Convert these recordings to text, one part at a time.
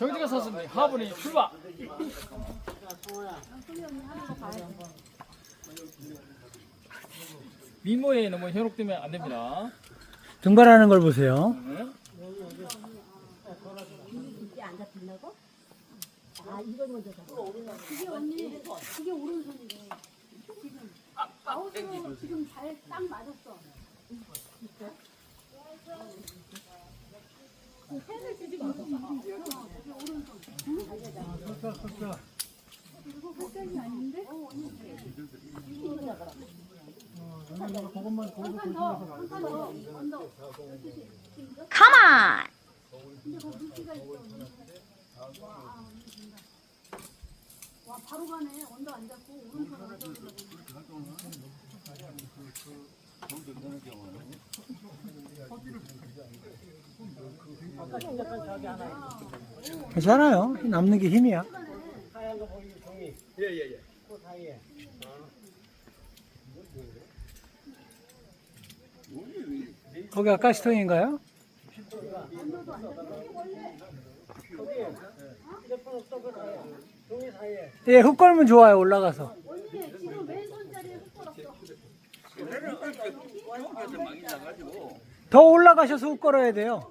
정지가 선수님 하분이 출발. 미모에 너무 현혹되면 안 됩니다. 등반하는 걸 보세요. 네. 이게 안 잡힌다고? 아, 이걸 먼저 잡아. 그게 언니, 그게 오른손이래. 지금. 아웃으로 지금 잘 딱 맞았어. 마. 가만. 그. 와, 바로 가네. 언더 안 잡고 오른손. 괜찮아요. 남는 게 힘이야. 거기가 가시통인가요? 예, 흙 걸면 좋아요. 올라가서. 더 올라가셔서 흙 걸어야 돼요.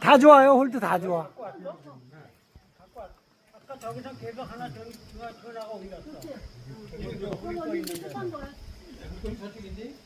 다 좋아요. 홀드 다 좋아. 안 났어, 안 나갔어. 누워서 떡 먹기는 거야. 이걸 누워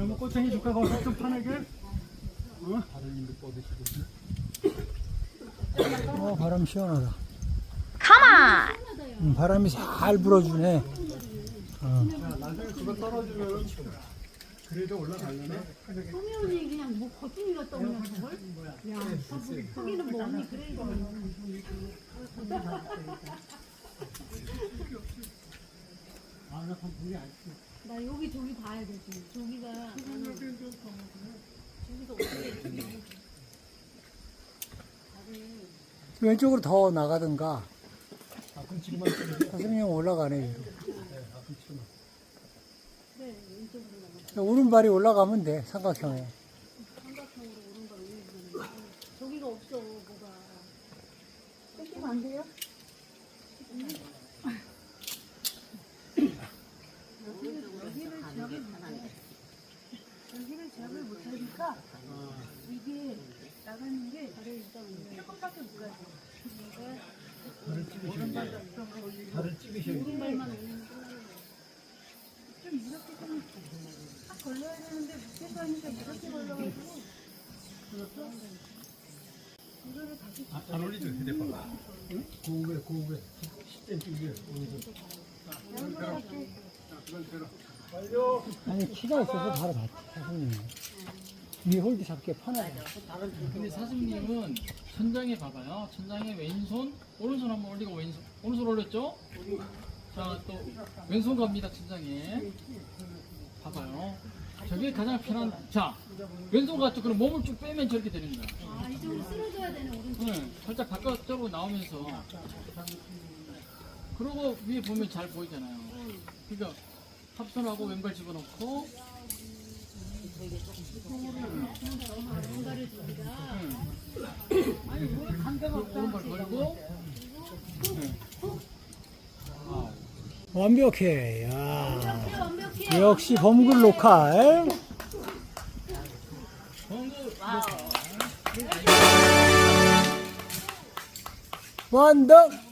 그러면 꼬챙이 줄까? 거기서 좀 편하게? 어, 바람 시원하다. 가만. 음, 바람이 잘 불어주네. 어. 소미 언니 그냥 뭐 거친이가 떠오냐 저걸? 야, 거기는 뭐 언니 그래 이거. 나 여기 저기 봐야 되지. 저기가 왼쪽으로 더 나가든가. 선생님 올라가네, 위로. 오른발이 올라가면 돼, 삼각형에. 삼각형으로 오른발 올리는 저기가 없어 뭐가. 뺏기면 안 돼요? 여기를 제압을 못하니까 이게 나가는 게 조금밖에 못 가요. 오른발만 올리면 끝나는 거예요. 좀 이렇게 좀딱 걸려야 되는데 밑에서 하니까 이렇게 걸려가지고 이거를 다시 안 올리죠 휴대폰. 고급에 고급에 10cm 위에 오른손. 아니, 키가 있어서 바로 봤지, 선생님. 위에 홀드 잡기 편하다. 근데 사슴님은 천장에 봐봐요. 천장에 왼손, 오른손 한번 올리고 왼손, 오른손 올렸죠? 자, 또 왼손 갑니다. 천장에. 봐봐요. 저게 가장 편한. 자, 왼손 같죠? 그럼 몸을 쭉 빼면 저렇게 되는 거야. 아 이쪽으로 쓰러져야 되네 오른쪽 네, 살짝 바깥쪽으로 나오면서. 그리고 위에 보면 잘 보이잖아요. 그러니까 합선하고 왼발 집어넣고. 뭔가를 저기가 오른발 걸고. 네. 완벽해, 야. 역시 범글 로컬. 완덕!